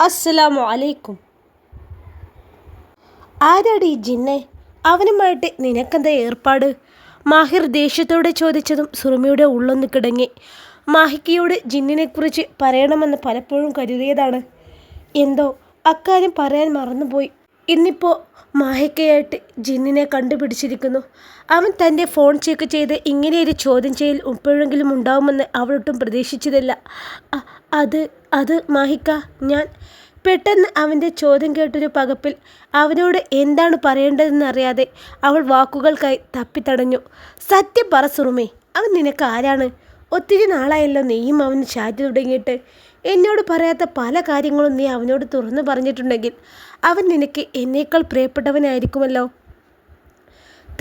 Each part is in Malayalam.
അസ്സലാമു അലൈക്കും. ആരാടി ജിന്നെ? അവനുമായിട്ട് നിനക്കെന്താ ഏർപ്പാട്? മാഹിർ ദേഷ്യത്തോടെ ചോദിച്ചതും സുറുമിയുടെ ഉള്ളൊന്ന് കിടങ്ങി. മാഹിക്കയോട് ജിന്നിനെക്കുറിച്ച് പറയണമെന്ന് പലപ്പോഴും കരുതിയതാണ്. എന്തോ? അക്കാര്യം പറയാൻ മറന്നുപോയി. ഇന്നിപ്പോൾ മാഹിക്കയായിട്ട് ജിന്നിനെ കണ്ടുപിടിച്ചിരിക്കുന്നു. അവൻ തന്റെ ഫോൺ ചെക്ക് ചെയ്ത് ഇങ്ങനെയൊരു ചോദ്യം ചെയ്യൽ ഇപ്പോഴെങ്കിലും ഉണ്ടാവുമെന്ന് അവളൊട്ടും പ്രതീക്ഷിച്ചതില്ല. അത് അത് മാഹിക്ക ഞാൻ. പെട്ടെന്ന് അവന്റെ ചോദ്യം കേട്ടൊരു പകപ്പിൽ അവനോട് എന്താണ് പറയേണ്ടതെന്നറിയാതെ അവൾ വാക്കുകൾക്കായി തപ്പിത്തടഞ്ഞു. സത്യം പറ സുറുമേ അവൻ നിനക്ക് ആരാണ്? ഒത്തിരി നാളായല്ലോ നീയും അവന് ചാറ്റ് തുടങ്ങിയിട്ട്. എന്നോട് പറയാത്ത പല കാര്യങ്ങളും നീ അവനോട് തുറന്നു പറഞ്ഞിട്ടുണ്ടെങ്കിൽ അവൻ നിനക്ക് എന്നേക്കാൾ പ്രിയപ്പെട്ടവനായിരിക്കുമല്ലോ.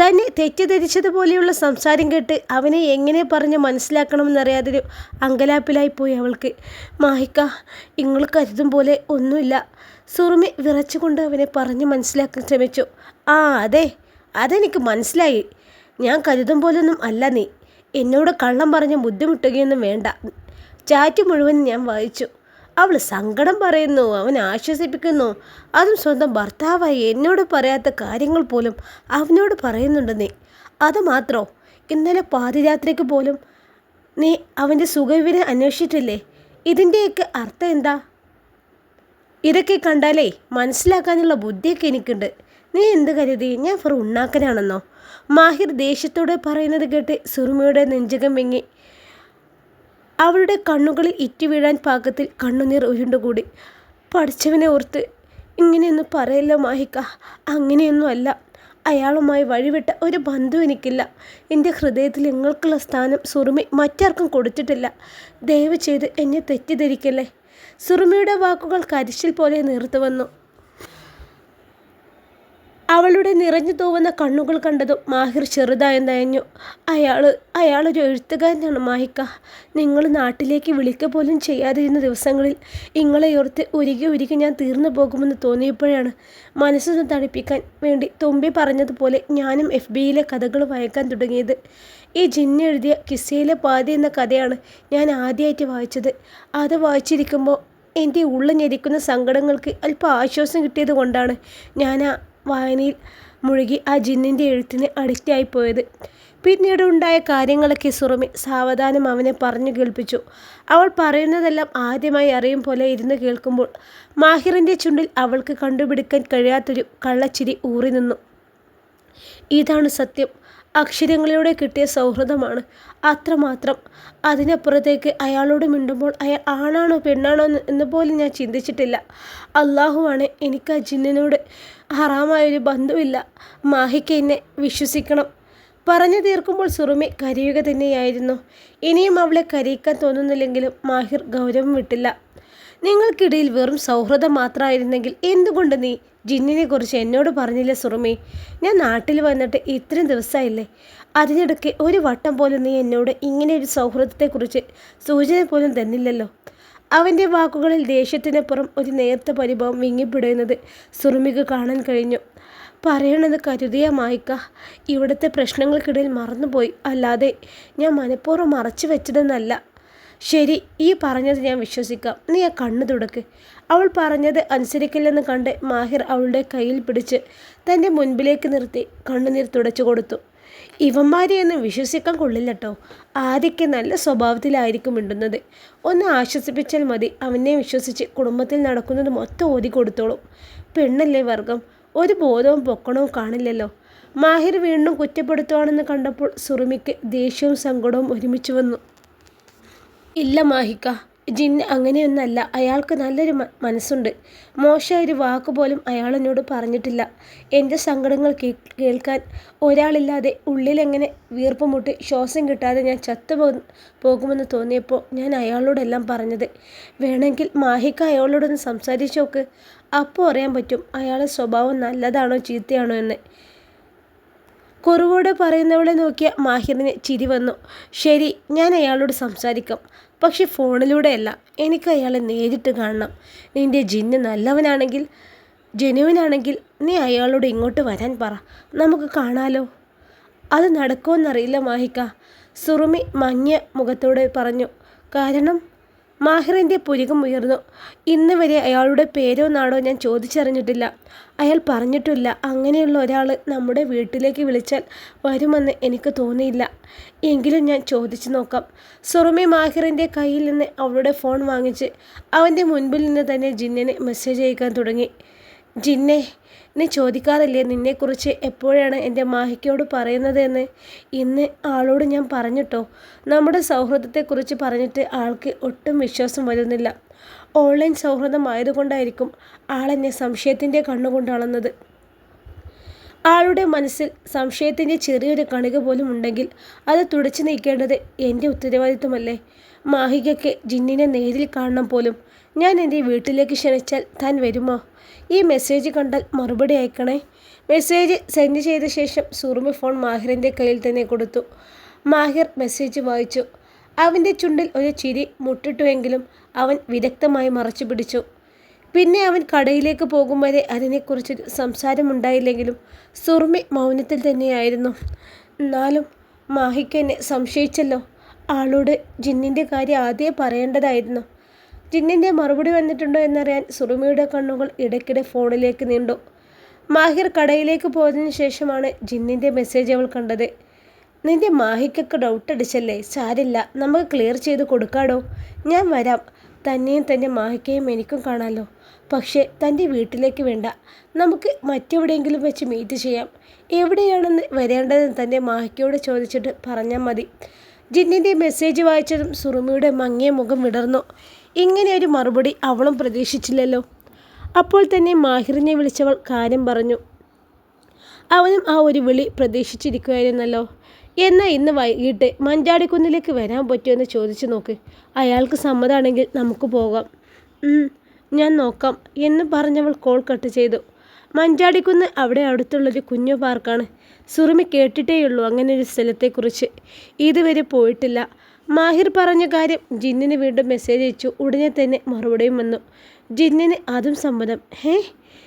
തന്നെ തെറ്റിദ്ധരിച്ചതുപോലെയുള്ള സംസാരം കേട്ട് അവനെ എങ്ങനെ പറഞ്ഞ് മനസ്സിലാക്കണമെന്നറിയാതൊരു അങ്കലാപ്പിലായി പോയി അവൾക്ക്. മാഹിക്ക നിങ്ങൾ കരുതും പോലെ ഒന്നുമില്ല. സുറുമി വിറച്ചുകൊണ്ട് അവനെ പറഞ്ഞ് മനസ്സിലാക്കാൻ ശ്രമിച്ചു. ആ അതെ അതെനിക്ക് മനസ്സിലായി. ഞാൻ കരുതും പോലൊന്നും അല്ല നീ. എന്നോട് കള്ളം പറഞ്ഞ് ബുദ്ധിമുട്ടുകയൊന്നും വേണ്ട. ചാറ്റ് മുഴുവൻ ഞാൻ വായിച്ചു. അവൾ സങ്കടം പറയുന്നു അവൻ ആശ്വസിപ്പിക്കുന്നു. അതും സ്വന്തം ഭർത്താവായി എന്നോട് പറയാത്ത കാര്യങ്ങൾ പോലും അവനോട് പറയുന്നുണ്ട് നീ അതുമാത്രോ ഇന്നലെ പാതിരാത്രിക്ക് പോലും നീ അവന്റെ സുഖവിവരം അന്വേഷിച്ചിട്ടില്ലേ? ഇതിന്റെയൊക്കെ അർത്ഥം എന്താ? ഇതൊക്കെ കണ്ടാലേ മനസ്സിലാക്കാനുള്ള ബുദ്ധിയൊക്കെ എനിക്കുണ്ട്. നീ എന്ത് കരുതി? ഞാൻ ഫർ ഉണ്ണാക്കനാണെന്നോ? മാഹിർ ദേഷ്യത്തോടെ പറയുന്നത് കേട്ട് സുറുമയുടെ നെഞ്ചകം വെങ്ങി അവളുടെ കണ്ണുകളിൽ ഇറ്റി വീഴാൻ പാകത്തിൽ കണ്ണുനീർ ഉരുണ്ടുകൂടി. പഠിച്ചവനെ ഓർത്ത് ഇങ്ങനെയൊന്നും പറയല്ല മാഹിക്ക അങ്ങനെയൊന്നും അല്ല. അയാളുമായി വഴിവിട്ട ഒരു ബന്ധു എനിക്കില്ല. എന്റെ ഹൃദയത്തിൽ നിങ്ങൾക്കുള്ള സ്ഥാനം സുറുമി മറ്റാർക്കും കൊടുത്തിട്ടില്ല. ദയവ് ചെയ്ത് എന്നെ തെറ്റിദ്ധരിക്കല്ലേ? സുറുമിയുടെ വാക്കുകൾ കരിശിൽ പോലെ നീർത്തു വന്നു. അവളുടെ നിറഞ്ഞു തൂവുന്ന കണ്ണുകൾ കണ്ടതും മാഹിർ ചെറുതായി നയഞ്ഞു. അയാൾ അയാളൊരു എഴുത്തുകാരനാണ് മാഹിക്ക. നിങ്ങൾ നാട്ടിലേക്ക് വിളിക്ക പോലും ചെയ്യാതിരുന്ന ദിവസങ്ങളിൽ ഇങ്ങളെ ഓർത്ത് ഉരുകി ഉരുകി ഞാൻ തീർന്നു പോകുമെന്ന് തോന്നിയപ്പോഴാണ് മനസ്സൊന്ന് തണുപ്പിക്കാൻ വേണ്ടി തുമ്പി പറഞ്ഞതുപോലെ ഞാനും എഫ് ബിയിലെ കഥകൾ വായിക്കാൻ തുടങ്ങിയത്. ഈ ജിന്ന് എഴുതിയ കിസ്സയിലെ പാതി എന്ന കഥയാണ് ഞാൻ ആദ്യമായിട്ട് വായിച്ചത്. അത് വായിച്ചിരിക്കുമ്പോൾ എന്റെ ഉള്ളിൽ ഞെരിക്കുന്ന സങ്കടങ്ങൾക്ക് അല്പം ആശ്വാസം കിട്ടിയത് കൊണ്ടാണ് ഞാൻ വായനയിൽ മുഴുകി ആ ജിന്നിന്റെ എഴുത്തിന് അഡിക്റ്റായി പോയത്. പിന്നീട് ഉണ്ടായ കാര്യങ്ങളൊക്കെ സുറമി സാവധാനം അവനെ പറഞ്ഞു കേൾപ്പിച്ചു. അവൾ പറയുന്നതെല്ലാം ആദ്യമായി അറിയും പോലെ ഇരുന്ന് കേൾക്കുമ്പോൾ മാഹിറിന്റെ ചുണ്ടിൽ അവൾക്ക് കണ്ടുപിടിക്കാൻ കഴിയാത്തൊരു കള്ളച്ചിരി ഊറി നിന്നു. ഇതാണ് സത്യം. അക്ഷരങ്ങളിലൂടെ കിട്ടിയ സൗഹൃദമാണ്. അത്രമാത്രം. അതിനപ്പുറത്തേക്ക് അയാളോട് മിണ്ടുമ്പോൾ അയാൾ ആണാണോ പെണ്ണാണോ എന്ന് പോലും ഞാൻ ചിന്തിച്ചിട്ടില്ല. അള്ളാഹുവാണ് എനിക്ക് ആ ജിന്നിനോട് ഹറാമായൊരു ബന്ധമില്ല മാഹിക്ക് എന്നെ വിശ്വസിക്കണം. പറഞ്ഞു തീർക്കുമ്പോൾ സുറുമി കരയുക തന്നെയായിരുന്നു. ഇനിയും അവളെ കരയിക്കാൻ തോന്നുന്നില്ലെങ്കിലും മാഹിർ ഗൗരവം വിട്ടില്ല. നിങ്ങൾക്കിടയിൽ വെറും സൗഹൃദം മാത്രമായിരുന്നെങ്കിൽ എന്തുകൊണ്ട് നീ ജിന്നിനെ കുറിച്ച് എന്നോട് പറഞ്ഞില്ല സുറുമി? ഞാൻ നാട്ടിൽ വന്നിട്ട് ഇത്രയും ദിവസമായില്ലേ? അതിനിടയ്ക്ക് ഒരു വട്ടം പോലും നീ എന്നോട് ഇങ്ങനെ ഒരു സൗഹൃദത്തെക്കുറിച്ച് സൂചന പോലും തന്നില്ലല്ലോ. അവന്റെ വാക്കുകളിൽ ദേഷ്യത്തിനപ്പുറം ഒരു നേർത്ത പരിഭവം വിങ്ങിപ്പിടയുന്നത് സുറുമിക്ക് കാണാൻ കഴിഞ്ഞു. പറയണത് കരുതിയ മായിക്ക. ഇവിടുത്തെ പ്രശ്നങ്ങൾക്കിടയിൽ മറന്നുപോയി. അല്ലാതെ ഞാൻ മനഃപൂർവം മറച്ചു വെച്ചതെന്നല്ല. ശരി ഈ പറഞ്ഞത് ഞാൻ വിശ്വസിക്കാം. നീ ആ കണ്ണു തുടക്ക്. അവൾ പറഞ്ഞത് അനുസരിക്കില്ലെന്ന് കണ്ട് മാഹിർ അവളുടെ കയ്യിൽ പിടിച്ച് തന്റെ മുൻപിലേക്ക് നിർത്തി കണ്ണുനീർ തുടച്ചു കൊടുത്തു. ഇവന്മാരെയൊന്നും വിശ്വസിക്കാൻ കൊള്ളില്ല കേട്ടോ ആദ്യക്ക് നല്ല സ്വഭാവത്തിലായിരിക്കും മിണ്ടുന്നത്. ഒന്ന് ആശ്വസിപ്പിച്ചാൽ മതി. അവനെ വിശ്വസിച്ച് കുടുംബത്തിൽ നടക്കുന്നത് മൊത്തം ഓതി കൊടുത്തോളും. പെണ്ണല്ലേ വർഗം? ഒരു ബോധവും പൊക്കണവും കാണില്ലല്ലോ. മാഹിർ വീണ്ടും കുറ്റപ്പെടുത്തുവാണെന്ന് കണ്ടപ്പോൾ സുറുമിക്ക് ദേഷ്യവും സങ്കടവും ഒരുമിച്ച് വന്നു. ഇല്ല മാഹിക്ക. ജിൻ അങ്ങനെയൊന്നല്ല. അയാൾക്ക് നല്ലൊരു മനസ്സുണ്ട്. മോശമായൊരു വാക്ക് പോലും അയാൾ എന്നോട് പറഞ്ഞിട്ടില്ല. എന്റെ സങ്കടങ്ങൾ കേൾക്കാൻ ഒരാളില്ലാതെ ഉള്ളിലെങ്ങനെ വീർപ്പ് മുട്ടി ശ്വാസം കിട്ടാതെ ഞാൻ ചത്തു പോകുമെന്ന് തോന്നിയപ്പോൾ ഞാൻ അയാളോടെല്ലാം പറഞ്ഞത്. വേണമെങ്കിൽ മാഹിക്ക അയാളോടൊന്ന് സംസാരിച്ചോക്ക് അപ്പോൾ അറിയാൻ പറ്റും അയാളുടെ സ്വഭാവം നല്ലതാണോ ചീത്തയാണോ എന്ന്. കുറവോടെ പറയുന്നവളെ നോക്കിയ മാഹിറിന് ചിരി വന്നു. ശരി ഞാൻ അയാളോട് സംസാരിക്കാം. പക്ഷെ ഫോണിലൂടെയല്ല എനിക്ക് അയാളെ നേരിട്ട് കാണണം. നിന്റെ ജിന്ന് നല്ലവനാണെങ്കിൽ ജനുവിനാണെങ്കിൽ നീ അയാളോട് ഇങ്ങോട്ട് വരാൻ പറ. നമുക്ക് കാണാലോ. അത് നടക്കുമെന്നറിയില്ല മാഹിക്ക. സുറുമി മങ്ങിയ മുഖത്തോടെ പറഞ്ഞു. കാരണം മാഹിറിന്റെ പുരികം ഉയർന്നു. ഇന്ന് വരെ അയാളുടെ പേരോ നാടോ ഞാൻ ചോദിച്ചറിഞ്ഞിട്ടില്ല. അയാൾ പറഞ്ഞിട്ടില്ല. അങ്ങനെയുള്ള ഒരാൾ നമ്മുടെ വീട്ടിലേക്ക് വിളിച്ചാൽ വരുമെന്ന് എനിക്ക് തോന്നിയില്ല. എങ്കിലും ഞാൻ ചോദിച്ചു നോക്കാം. സുറുമി മാഹിറിന്റെ കയ്യിൽ നിന്ന് അവളുടെ ഫോൺ വാങ്ങിച്ച് അവന്റെ മുൻപിൽ നിന്ന് തന്നെ ജിന്നിന് മെസ്സേജ് അയക്കാൻ തുടങ്ങി. ജിന്നെ നീ ചോദിക്കാറില്ലേ നിന്നെക്കുറിച്ച് എപ്പോഴാണ് എന്റെ മാഹിക്കയോട് പറയുന്നതെന്ന്? ഇന്ന് ആളോട് ഞാൻ പറഞ്ഞിട്ടോ? നമ്മുടെ സൗഹൃദത്തെക്കുറിച്ച് പറഞ്ഞിട്ട് ആൾക്ക് ഒട്ടും വിശ്വാസം വരുന്നില്ല. ഓൺലൈൻ സൗഹൃദമായതുകൊണ്ടായിരിക്കും ആളെന്നെ സംശയത്തിന്റെ കണ്ണുകൊണ്ട് അളന്നത് ആളുടെ മനസ്സിൽ സംശയത്തിന്റെ ചെറിയൊരു കണിക പോലും ഉണ്ടെങ്കിൽ അത് തുടച്ചു നീക്കേണ്ടത് എന്റെ ഉത്തരവാദിത്വമല്ലേ? മാഹികയ്ക്ക് ജിന്നിനെ നേരിൽ കാണണം പോലും. ഞാൻ എന്റെ വീട്ടിലേക്ക് ക്ഷണിച്ചാൽ താൻ വരുമോ? ഈ മെസ്സേജ് കണ്ടാൽ മറുപടി അയക്കണേ. മെസ്സേജ് സെൻഡ് ചെയ്ത ശേഷം സുറുമി ഫോൺ മാഹിറിന്റെ കയ്യിൽ തന്നെ കൊടുത്തു. മാഹിർ മെസ്സേജ് വായിച്ചു. അവന്റെ ചുണ്ടിൽ ഒരു ചിരി മുട്ടിട്ടുവെങ്കിലും അവൻ വിദഗ്ധമായി മറച്ചു പിടിച്ചു. പിന്നെ അവൻ കടയിലേക്ക് പോകും വരെ അതിനെക്കുറിച്ചൊരു സംസാരമുണ്ടായില്ലെങ്കിലും സുറുമി മൗനത്തിൽ തന്നെയായിരുന്നു. എന്നാലും മാഹിക്ക് എന്നെ സംശയിച്ചല്ലോ. ആളോട് ജിന്നിന്റെ കാര്യം ആദ്യം പറയേണ്ടതായിരുന്നു. ജിന്നിന്റെ മറുപടി വന്നിട്ടുണ്ടോ എന്നറിയാൻ സുറുമിയുടെ കണ്ണുകൾ ഇടയ്ക്കിടെ ഫോണിലേക്ക് നീണ്ടു. മാഹിർ കടയിലേക്ക് പോയതിനു ശേഷമാണ് ജിന്നിന്റെ മെസ്സേജ് അവൾ കണ്ടത്. നിന്റെ മാഹിക്കൊക്കെ ഡൗട്ട് അടിച്ചല്ലേ? സാരില്ല നമുക്ക് ക്ലിയർ ചെയ്ത് കൊടുക്കാടോ? ഞാൻ വരാം. തന്നെയും തന്റെ മാഹിക്കയും എനിക്കും കാണാമല്ലോ പക്ഷേ തന്റെ വീട്ടിലേക്ക് വേണ്ട. നമുക്ക് മറ്റെവിടെയെങ്കിലും വെച്ച് മീറ്റ് ചെയ്യാം. എവിടെയാണെന്ന് വരേണ്ടതെന്ന് തന്റെ മാഹിക്കയോട് ചോദിച്ചിട്ട് പറഞ്ഞാൽ മതി. ജിന്നിന്റെ മെസ്സേജ് വായിച്ചതും സുറുമിയുടെ മങ്ങിയ മുഖം വിടർന്നു. ഇങ്ങനെ ഒരു മറുപടി അവളും പ്രതീക്ഷിച്ചില്ലല്ലോ. അപ്പോൾ തന്നെ മാഹിറിനെ വിളിച്ചവൾ കാര്യം പറഞ്ഞു. അവനും ആ ഒരു വിളി പ്രതീക്ഷിച്ചിരിക്കുമായിരുന്നല്ലോ എന്നാൽ ഇന്ന് വൈകിട്ട് മഞ്ചാടിക്കുന്നിലേക്ക് വരാൻ പറ്റുമെന്ന് ചോദിച്ചു നോക്ക്. അയാൾക്ക് സമ്മതമാണെങ്കിൽ നമുക്ക് പോകാം. ഞാൻ നോക്കാം എന്ന് പറഞ്ഞവൾ കോൾ കട്ട് ചെയ്തു. മഞ്ചാടിക്കുന്ന് അവിടെ അടുത്തുള്ളൊരു കുഞ്ഞു പാർക്കാണ്. സുറുമി കേട്ടിട്ടേയുള്ളൂ അങ്ങനെ ഒരു സ്ഥലത്തെക്കുറിച്ച്. ഇതുവരെ പോയിട്ടില്ല. മാഹിർ പറഞ്ഞ കാര്യം ജിന്നിന് വീണ്ടും മെസ്സേജ് അയച്ചു. ഉടനെ തന്നെ മറുപടിയും വന്നു. ജിന്നിന് അതും സമ്മതം. ഹേ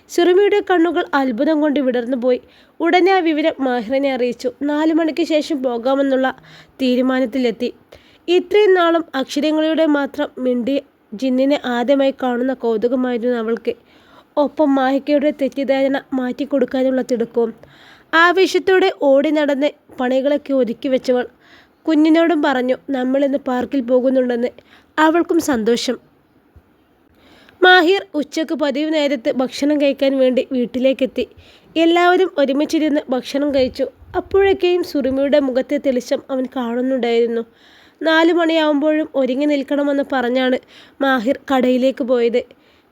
സുറുമിയുടെ കണ്ണുകൾ അത്ഭുതം കൊണ്ട് വിടർന്നു പോയി. ഉടനെ ആ വിവരം മാഹിറിനെ അറിയിച്ചു. നാലു മണിക്ക് ശേഷം പോകാമെന്നുള്ള തീരുമാനത്തിലെത്തി. ഇത്രയും നാളും അക്ഷരങ്ങളിലൂടെ മാത്രം മിണ്ടി ജിന്നിനെ ആദ്യമായി കാണുന്ന കൗതുകമായിരുന്നു അവൾക്ക്. ഒപ്പം മാഹിക്കയുടെ തെറ്റിദ്ധാരണ മാറ്റിക്കൊടുക്കാനുള്ള തിടുക്കവും ആവേശത്തോടെ ഓടി നടന്ന് പണികളൊക്കെ ഒതുക്കി വെച്ചവൾ കുഞ്ഞിനോടും പറഞ്ഞു നമ്മളിന്ന് പാർക്കിൽ പോകുന്നുണ്ടെന്ന് അവൾക്കും സന്തോഷം. മാഹിർ ഉച്ചയ്ക്ക് പതിവ് നേരത്ത് ഭക്ഷണം കഴിക്കാൻ വേണ്ടി വീട്ടിലേക്കെത്തി. എല്ലാവരും ഒരുമിച്ചിരുന്ന് ഭക്ഷണം കഴിച്ചു. അപ്പോഴൊക്കെയും സുറിമിയുടെ മുഖത്തെ തെളിച്ചം അവൻ കാണുന്നുണ്ടായിരുന്നു. നാലു മണിയാവുമ്പോഴും ഒരുങ്ങി നിൽക്കണമെന്ന് പറഞ്ഞാണ് മാഹിർ കടയിലേക്ക് പോയത്.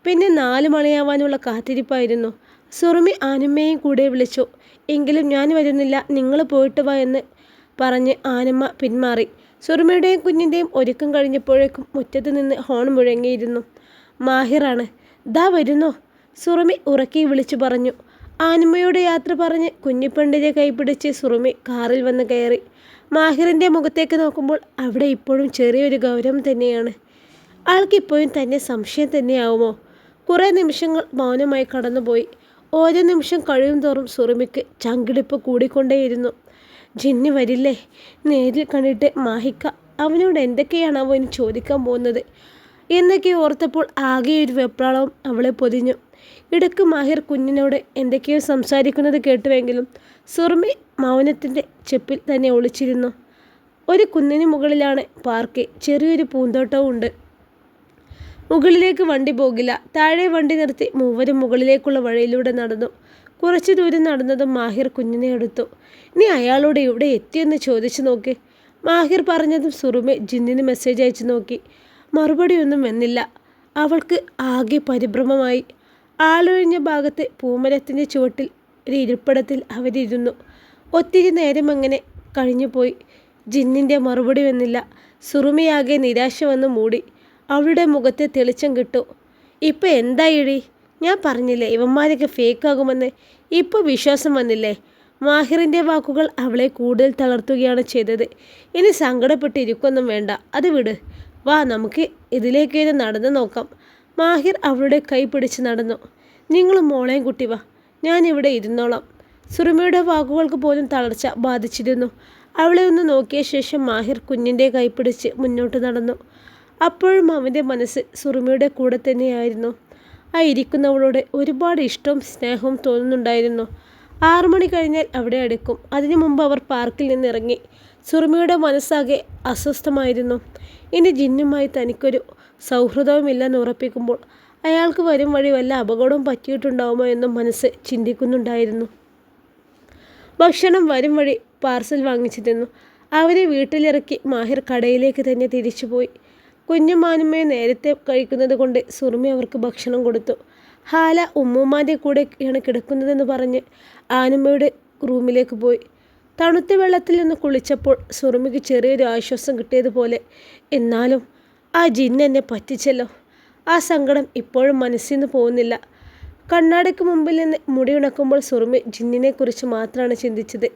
പിന്നെ നാല് മണിയാവാനുള്ള കാത്തിരിപ്പായിരുന്നു. സുറുമി ആനുമ്മയും കൂടെ വിളിച്ചു എങ്കിലും ഞാൻ വരുന്നില്ല. നിങ്ങൾ പോയിട്ട് വാ എന്ന് പറഞ്ഞ് ആനമ്മ പിന്മാറി. സുറുമയുടെയും കുഞ്ഞിന്റെയും ഒരുക്കം കഴിഞ്ഞപ്പോഴേക്കും മുറ്റത്ത് നിന്ന് ഹോൺ മുഴങ്ങിയിരുന്നു. മാഹിറാണ്. ദാ വരുന്നോ? സുറുമി ഉറക്കി വിളിച്ചു പറഞ്ഞു. ആനമ്മയുടെ യാത്ര പറഞ്ഞ് കുഞ്ഞിപ്പെണ്ണിനെ കൈപിടിച്ച് സുറുമി കാറിൽ വന്ന് കയറി. മാഹിറിന്റെ മുഖത്തേക്ക് നോക്കുമ്പോൾ അവിടെ ഇപ്പോഴും ചെറിയൊരു ഗൗരവം തന്നെയാണ്. ആൾക്കിപ്പോഴും തന്നെ സംശയം തന്നെയാവുമോ? കുറേ നിമിഷങ്ങൾ മൗനമായി കടന്നുപോയി. ഓരോ നിമിഷം കഴിയും തോറും സുറുമിക്ക് ചങ്കിടിപ്പ് കൂടിക്കൊണ്ടേയിരുന്നു. ജിന്നി വരില്ലേ? നേരിൽ കണ്ടിട്ട് മാഹിക്ക അവനോട് എന്തൊക്കെയാണ് അവൻ ചോദിക്കാൻ പോകുന്നത്? എന്നൊക്കെ ഓർത്തപ്പോൾ ആകെ ഒരു വെപ്രാളവും അവളെ പൊതിഞ്ഞു. ഇടയ്ക്ക് മാഹിർ കുഞ്ഞിനോട് എന്തൊക്കെയോ സംസാരിക്കുന്നത് കേട്ടുവെങ്കിലും സുറുമി മൗനത്തിന്റെ ചെപ്പിൽ തന്നെ ഒളിച്ചിരുന്നു. ഒരു കുന്നിന് മുകളിലാണ് പാർക്ക് ചെറിയൊരു പൂന്തോട്ടവും ഉണ്ട്. മുകളിലേക്ക് വണ്ടി പോകില്ല. താഴെ വണ്ടി നിർത്തി മൂവരും മുകളിലേക്കുള്ള വഴിയിലൂടെ നടന്നു. കുറച്ചു ദൂരം നടന്നതും മാഹിർ കുഞ്ഞിനെ എടുത്തു. നീ അയാളോട് എവിടെ എത്തിയെന്ന് ചോദിച്ചു നോക്കി. മാഹിർ പറഞ്ഞതും സുറുമെ ജിന്നിന് മെസ്സേജ് അയച്ചു നോക്കി. മറുപടിയൊന്നും വന്നില്ല. അവൾക്ക് ആകെ പരിഭ്രമമായി. ആളൊഴിഞ്ഞ ഭാഗത്തെ പൂമരത്തിന്റെ ചുവട്ടിൽ ഒരു ഇരിപ്പിടത്തിൽ അവരിരുന്നു. ഒത്തിരി നേരം അങ്ങനെ കഴിഞ്ഞുപോയി. ജിന്നിന്റെ മറുപടി വന്നില്ല. സുറുമയാകെ നിരാശ വന്ന് മൂടി. അവളുടെ മുഖത്തെ തെളിച്ചം കിട്ടു. ഇപ്പം എന്താ ഇഴി ഞാൻ പറഞ്ഞില്ലേ ഇവന്മാരൊക്കെ ഫേക്കാകുമെന്ന് ഇപ്പോൾ വിശ്വാസം വന്നില്ലേ? മാഹിറിന്റെ വാക്കുകൾ അവളെ കൂടുതൽ തളർത്തുകയാണ് ചെയ്തത്. ഇനി സങ്കടപ്പെട്ടിരിക്കൊന്നും വേണ്ട. അത് വിട്. വാ നമുക്ക് ഇതിലേക്ക് നടന്നു നോക്കാം. മാഹിർ അവളുടെ കൈ പിടിച്ച് നടന്നു. നിങ്ങൾ മോളെയും കുട്ടി വാ. ഞാനിവിടെ ഇരുന്നോളാം. സുറുമയുടെ വാക്കുകൾക്ക് പോലും തളർച്ച ബാധിച്ചിരുന്നു. അവളെ ഒന്ന് നോക്കിയ ശേഷം മാഹിർ കുഞ്ഞിന്റെ കൈ പിടിച്ച് മുന്നോട്ട് നടന്നു. അപ്പോഴും അവന്റെ മനസ്സ് സുറുമയുടെ കൂടെ തന്നെയായിരുന്നു. ആ ഇരിക്കുന്നവളോട് ഒരുപാട് ഇഷ്ടവും സ്നേഹവും തോന്നുന്നുണ്ടായിരുന്നു. ആറു മണി കഴിഞ്ഞാൽ അവിടെ അടുക്കും. അതിനു മുമ്പ് അവർ പാർക്കിൽ നിന്നിറങ്ങി. സുറുമിയുടെ മനസ്സാകെ അസ്വസ്ഥമായിരുന്നു. ഇനി ജിന്നുമായി തനിക്കൊരു സൗഹൃദവുമില്ലെന്ന് ഉറപ്പിക്കുമ്പോൾ അയാൾക്ക് വരും വഴി വല്ല അപകടവും പറ്റിയിട്ടുണ്ടാവുമോ എന്നും മനസ്സ് ചിന്തിക്കുന്നുണ്ടായിരുന്നു. ഭക്ഷണം വരും വഴി പാർസൽ വാങ്ങിച്ചു തിന്നു. അവരെ വീട്ടിലിറക്കി മാഹിർ കടയിലേക്ക് തന്നെ തിരിച്ചുപോയി. കുഞ്ഞുമാനുമ്മയെ നേരത്തെ കഴിക്കുന്നത് കൊണ്ട് സുറുമി അവർക്ക് ഭക്ഷണം കൊടുത്തു. ഹാല ഉമ്മൂമ്മാന്റെ കൂടെയാണ് കിടക്കുന്നതെന്ന് പറഞ്ഞ് ആനുമ്മയുടെ റൂമിലേക്ക് പോയി. തണുത്ത വെള്ളത്തിൽ നിന്ന് കുളിച്ചപ്പോൾ സുറുമിക്ക് ചെറിയൊരു ആശ്വാസം കിട്ടിയതുപോലെ എന്നാലും ആ ജിന്ന് എന്നെ പറ്റിച്ചല്ലോ. ആ സങ്കടം ഇപ്പോഴും മനസ്സിൽ നിന്ന് പോകുന്നില്ല. കണ്ണാടിക്ക് മുമ്പിൽ നിന്ന് മുടി ഉണക്കുമ്പോൾ സുറുമി ജിന്നിനെക്കുറിച്ച് മാത്രമാണ് ചിന്തിച്ചത്.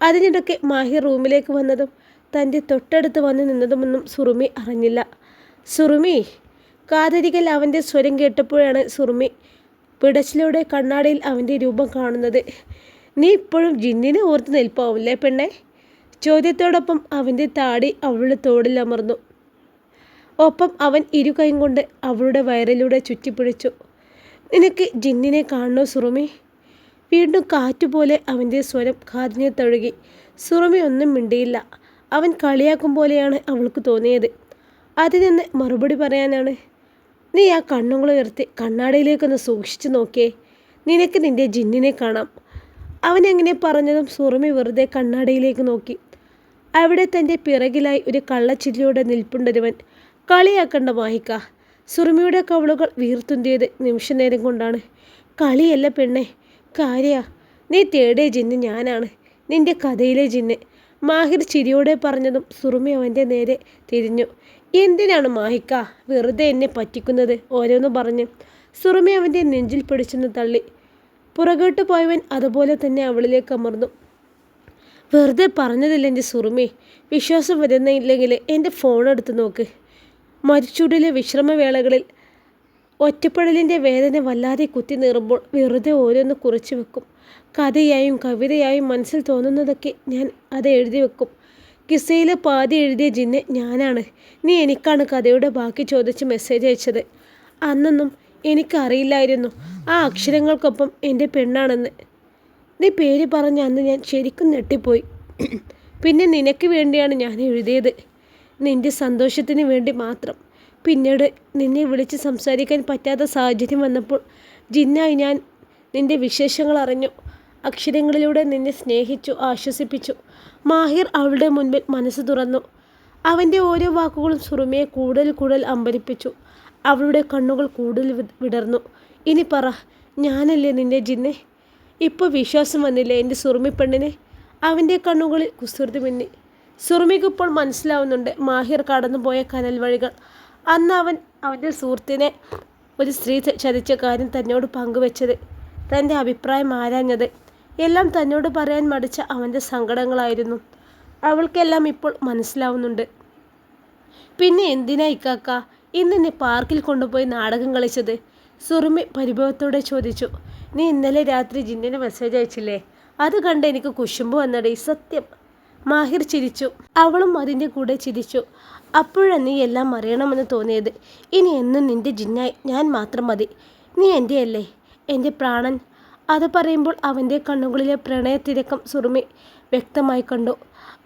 അതിനിടയ്ക്ക് മാഹി റൂമിലേക്ക് വന്നതും തന്റെ തൊട്ടടുത്ത് വന്ന് നിന്നതുമൊന്നും സുറുമി അറിഞ്ഞില്ല. സുറുമി കാതരികൽ അവന്റെ സ്വരം കേട്ടപ്പോഴാണ് സുറുമി പിടച്ചിലൂടെ കണ്ണാടിയിൽ അവന്റെ രൂപം കാണുന്നത്. നീ ഇപ്പോഴും ജിന്നിനെ ഓർത്ത് നിൽപ്പാവില്ലേ പെണ്ണെ ചോദ്യത്തോടൊപ്പം അവന്റെ താടി അവളുടെ തോടിൽ അമർന്നു. ഒപ്പം അവൻ ഇരു കൈ കൊണ്ട് അവളുടെ വയറിലൂടെ ചുറ്റിപ്പിടിച്ചു. നിനക്ക് ജിന്നിനെ കാണണോ സുറുമി വീണ്ടും കാറ്റുപോലെ അവന്റെ സ്വരം കാതിനെ തഴുകി. സുറുമി ഒന്നും മിണ്ടിയില്ല. അവൻ കളിയാക്കും പോലെയാണ് അവൾക്ക് തോന്നിയത്. അതിൽ നിന്ന് മറുപടി പറയാനാണ്. നീ ആ കണ്ണുകൾ ഉയർത്തി കണ്ണാടിയിലേക്കൊന്ന് സൂക്ഷിച്ചു നോക്കിയേ. നിനക്ക് നിന്റെ ജിന്നിനെ കാണാം. അവനെങ്ങനെ പറഞ്ഞതും സുറുമി വെറുതെ കണ്ണാടിയിലേക്ക് നോക്കി. അവിടെ തന്റെ പിറകിലായി ഒരു കള്ളച്ചിരിയോടെ നിൽപ്പുണ്ടൊരുവൻ. കളിയാക്കണ്ട വാഹിക്ക സുറുമിയുടെ കവളുകൾ വീർത്തുന്തിയത് നിമിഷനേരം കൊണ്ടാണ്. കളിയല്ല പെണ്ണെ. കാര്യ നീ തേടിയ ജിന്ന് ഞാനാണ്. നിന്റെ കഥയിലെ ജിന്ന്. മാഹിർ ചിരിയോടെ പറഞ്ഞതും സുറുമി അവന്റെ നേരെ തിരിഞ്ഞു. എന്തിനാണ് മാഹിക്ക? വെറുതെ എന്നെ പറ്റിക്കുന്നത്? ഓരോന്ന് പറഞ്ഞ് സുറുമി അവന്റെ നെഞ്ചിൽ പിടിച്ചെന്ന് തള്ളി. പുറകോട്ട് പോയവൻ അതുപോലെ തന്നെ അവളിലേക്ക് അമർന്നു. വെറുതെ പറഞ്ഞതില്ല എന്റെ സുറുമി. വിശ്വാസം വരുന്നില്ലെങ്കിൽ എന്റെ ഫോൺ എടുത്ത് നോക്ക്. മരിച്ചൂടിലെ വിശ്രമവേളകളിൽ ഒറ്റപ്പെടലിന്റെ വേദന വല്ലാതെ കുത്തി നീറുമ്പോൾ വെറുതെ ഓരോന്ന് കുറിച്ചു വെക്കും. കഥയായും കവിതയായും മനസ്സിൽ തോന്നുന്നതൊക്കെ ഞാൻ അത് എഴുതി വെക്കും. കിസയിലെ പാതി എഴുതിയ ജിന്ന് ഞാനാണ്. നീ എനിക്കാണ് കഥയുടെ ബാക്കി ചോദിച്ച് മെസ്സേജ് അയച്ചത്. അന്നൊന്നും എനിക്കറിയില്ലായിരുന്നു ആ അക്ഷരങ്ങൾക്കൊപ്പം എന്റെ പെണ്ണാണെന്ന്. നീ പേര് പറഞ്ഞ അന്ന് ഞാൻ ശരിക്കും ഞെട്ടിപ്പോയി. പിന്നെ നിനക്ക് വേണ്ടിയാണ് ഞാൻ എഴുതിയത്. നിന്റെ സന്തോഷത്തിന് വേണ്ടി മാത്രം. പിന്നീട് നിന്നെ വിളിച്ച് സംസാരിക്കാൻ പറ്റാത്ത സാഹചര്യം വന്നപ്പോൾ ജിന്നായി ഞാൻ നിന്റെ വിശേഷങ്ങൾ അറിഞ്ഞു. അക്ഷരങ്ങളിലൂടെ നിന്നെ സ്നേഹിച്ചു ആശ്വസിപ്പിച്ചു. മാഹിർ അവളുടെ മുൻപിൽ മനസ്സ് തുറന്നു. അവന്റെ ഓരോ വാക്കുകളും സുറുമയെ കൂടുതൽ കൂടുതൽ അമ്പരിപ്പിച്ചു. അവളുടെ കണ്ണുകൾ കൂടുതൽ വിടർന്നു. ഇനി പറ ഞാനല്ലേ നിന്റെ ജിന്നെ? ഇപ്പോൾ വിശ്വാസം വന്നില്ലേ എന്റെ സുറുമി പെണ്ണിനെ? അവന്റെ കണ്ണുകളിൽ കുസൃതി മിന്നി. സുറുമിക്കിപ്പോൾ മനസ്സിലാവുന്നുണ്ട് മാഹിർ കടന്നുപോയ കനൽ വഴികൾ. അന്ന് അവൻ അവന്റെ സുഹൃത്തിനെ ഒരു സ്ത്രീ ചതിച്ച കാര്യം തന്നോട് പങ്കുവെച്ചത്. തന്റെ അഭിപ്രായം ആരാഞ്ഞത്? എല്ലാം തന്നോട് പറയാൻ മടിച്ച അവന്റെ സങ്കടങ്ങളായിരുന്നു. അവൾക്കെല്ലാം ഇപ്പോൾ മനസ്സിലാവുന്നുണ്ട്. പിന്നെ എന്തിനാ ഇക്കാക്ക ഇന്ന് എന്നെ പാർക്കിൽ കൊണ്ടുപോയി നാടകം കളിച്ചത്? സുറുമി പരിഭവത്തോടെ ചോദിച്ചു. നീ ഇന്നലെ രാത്രി ജിന്നിന് മെസ്സേജ് അയച്ചില്ലേ? അത് കണ്ട് എനിക്ക് കുശുമ്പ് വന്നടേ സത്യം. മാഹിർ ചിരിച്ചു. അവളും അതിന്റെ കൂടെ ചിരിച്ചു. അപ്പോഴാണ് നീ എല്ലാം അറിയണമെന്ന് തോന്നിയത്. ഇനി എന്നും നിന്റെ ജിന്നായി ഞാൻ മാത്രം മതി. നീ എന്റെ അല്ലേ എന്റെ പ്രാണൻ. അത് പറയുമ്പോൾ അവന്റെ കണ്ണുകളിലെ പ്രണയത്തിരക്കം സുറുമി വ്യക്തമായി കണ്ടു.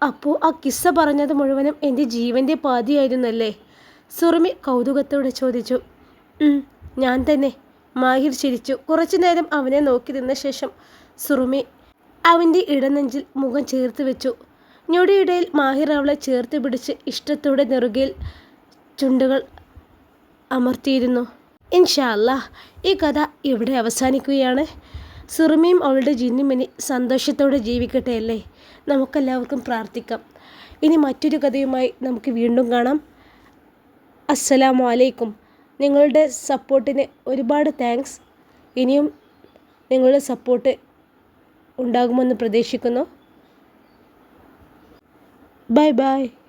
അപ്പോൾ ആ കിസ്സ പറഞ്ഞത് മുഴുവനും എന്റെ ജീവന്റെ പാതിയായിരുന്നല്ലേ? സുറുമി കൗതുകത്തോടെ ചോദിച്ചു. ഞാൻ തന്നെ. മാഹിർ ചിരിച്ചു. കുറച്ചു നേരം അവനെ നോക്കി നിന്ന ശേഷം സുറുമി അവന്റെ ഇടനെഞ്ചിൽ മുഖം ചേർത്ത് വെച്ചു. ഞൊടിയിടയിൽ മാഹിർ അവളെ ചേർത്ത് പിടിച്ച് ഇഷ്ടത്തോടെ നെറുകയിൽ ചുണ്ടുകൾ അമർത്തിയിരുന്നു. ഇൻഷാല്ല ഈ കഥ ഇവിടെ അവസാനിക്കുകയാണ്. സുറുമിയും അവളുടെ ജിന്നുമിനി സന്തോഷത്തോടെ ജീവിക്കട്ടെ അല്ലേ? നമുക്കെല്ലാവർക്കും പ്രാർത്ഥിക്കാം. ഇനി മറ്റൊരു കഥയുമായി നമുക്ക് വീണ്ടും കാണാം. അസ്സലാമു അലൈക്കും നിങ്ങളുടെ സപ്പോർട്ടിന് ഒരുപാട് താങ്ക്സ്. ഇനിയും നിങ്ങളുടെ സപ്പോർട്ട് ഉണ്ടാകുമെന്ന് പ്രതീക്ഷിക്കുന്നു. Bye-bye.